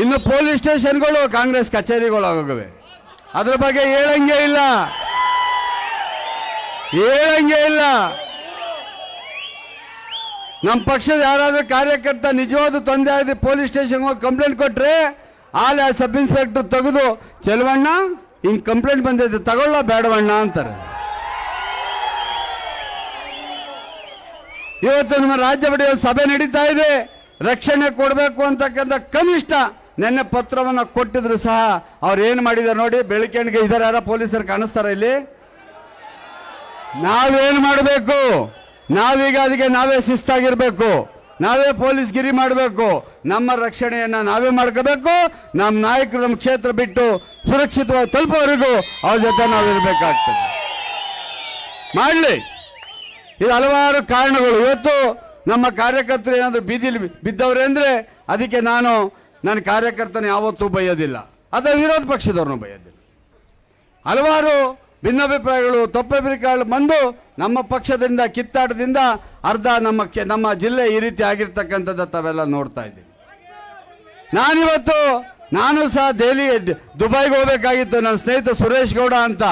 ಇನ್ನು ಪೊಲೀಸ್ ಸ್ಟೇಷನ್ಗಳು ಕಾಂಗ್ರೆಸ್ ಕಚೇರಿಗಳು ಆಗೋಗವೆ ಅದ್ರ ಬಗ್ಗೆ ಹೇಳಂಗೆ ಇಲ್ಲ. ಹೇಳಂಗೆ ಇಲ್ಲ. ನಮ್ಮ ಪಕ್ಷದ ಯಾರಾದ್ರೂ ಕಾರ್ಯಕರ್ತ ನಿಜವಾದ ತೊಂದರೆ ಆಗಿದೆ ಪೊಲೀಸ್ ಸ್ಟೇಷನ್ ಹೋಗಿ ಕಂಪ್ಲೇಂಟ್ ಕೊಟ್ರೆ, ಆಲೆ ಆ ಸಬ್ ಇನ್ಸ್ಪೆಕ್ಟರ್ ತೆಗೆದು, ಚೆಲುವಣ್ಣ, ಹಿಂಗೆ ಕಂಪ್ಲೇಂಟ್ ಬಂದೈತೆ, ತಗೊಳ್ಳ ಬೇಡವಣ್ಣ ಅಂತಾರೆ. ಇವತ್ತು ನಮ್ಮ ರಾಜ್ಯ ಬಡಿಯೋ ಸಭೆ ನಡೀತಾ ಇದೆ. ರಕ್ಷಣೆ ಕೊಡಬೇಕು ಅಂತಕ್ಕಂಥ ಕನಿಷ್ಠ ನಿನ್ನೆ ಪತ್ರವನ್ನು ಕೊಟ್ಟಿದ್ರು ಸಹ, ಅವ್ರು ಏನು ಮಾಡಿದಾರೆ ನೋಡಿ, ಬೆಳಕಣಿಗೆ ಇದಾರೆ, ಯಾರ ಪೊಲೀಸರು ಕಾಣಿಸ್ತಾರ ಇಲ್ಲಿ? ನಾವೇನು ಮಾಡಬೇಕು? ನಾವೀಗ ಅದಕ್ಕೆ ನಾವೇ ಶಿಸ್ತಾಗಿರ್ಬೇಕು. ನಾವೇ ಪೊಲೀಸ್ ಗಿರಿ ಮಾಡಬೇಕು. ನಮ್ಮ ರಕ್ಷಣೆಯನ್ನು ನಾವೇ ಮಾಡ್ಕೋಬೇಕು. ನಮ್ಮ ನಾಯಕರು ನಮ್ಮ ಕ್ಷೇತ್ರ ಬಿಟ್ಟು ಸುರಕ್ಷಿತವಾಗಿ ತಲುಪೋವರೆಗೂ ಅವ್ರ ಜೊತೆ ನಾವಿರಬೇಕಾಗ್ತದೆ ಮಾಡಲಿ. ಇದು ಹಲವಾರು ಕಾರಣಗಳು. ಇವತ್ತು ನಮ್ಮ ಕಾರ್ಯಕರ್ತರು ಏನಾದರೂ ಬೀದಿಲಿ ಬಿದ್ದವ್ರೆ ಅಂದರೆ, ಅದಕ್ಕೆ ನಾನು ನನ್ನ ಕಾರ್ಯಕರ್ತನ ಯಾವತ್ತೂ ಬಯ್ಯೋದಿಲ್ಲ. ಅದು ವಿರೋಧ ಪಕ್ಷದವ್ರನ್ನೂ ಬಯ್ಯೋದಿಲ್ಲ. ಹಲವಾರು ಭಿನ್ನಾಭಿಪ್ರಾಯಗಳು, ತಪ್ಪಭಿಪ್ರಾಯಗಳು ಬಂದು ನಮ್ಮ ಪಕ್ಷದಿಂದ, ಕಿತ್ತಾಟದಿಂದ ಅರ್ಧ ನಮ್ಮ ನಮ್ಮ ಜಿಲ್ಲೆ ಈ ರೀತಿ ಆಗಿರ್ತಕ್ಕಂಥದ್ದು ತಾವೆಲ್ಲ ನೋಡ್ತಾ ಇದ್ದೀನಿ ನಾನಿವತ್ತು, ನಾನು ಸಹ ದೆಹಲಿ, ದುಬೈಗೆ ಹೋಗ್ಬೇಕಾಗಿತ್ತು. ನನ್ನ ಸ್ನೇಹಿತ ಸುರೇಶ್ ಗೌಡ ಅಂತ,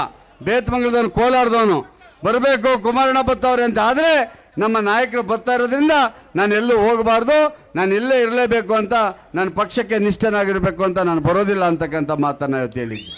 ಬೇತ್ಮಂಗಲದವನು, ಕೋಲಾರದವನು. ಬರಬೇಕು ಕುಮಾರಣ್ಣ ಬತ್ತವ್ರೆ ಅಂತ. ಆದರೆ ನಮ್ಮ ನಾಯಕರು ಬರ್ತಾ ಇರೋದ್ರಿಂದ ನಾನು ಎಲ್ಲೂ ಹೋಗಬಾರ್ದು, ನಾನು ಇಲ್ಲೇ ಇರಲೇಬೇಕು ಅಂತ ನನ್ನ ಪಕ್ಷಕ್ಕೆ ನಿಷ್ಠನಾಗಿರಬೇಕು ಅಂತ ನಾನು ಬರೋದಿಲ್ಲ ಅಂತಕ್ಕಂಥ ಮಾತನ್ನು ಹೇಳಿದ್ದೆ.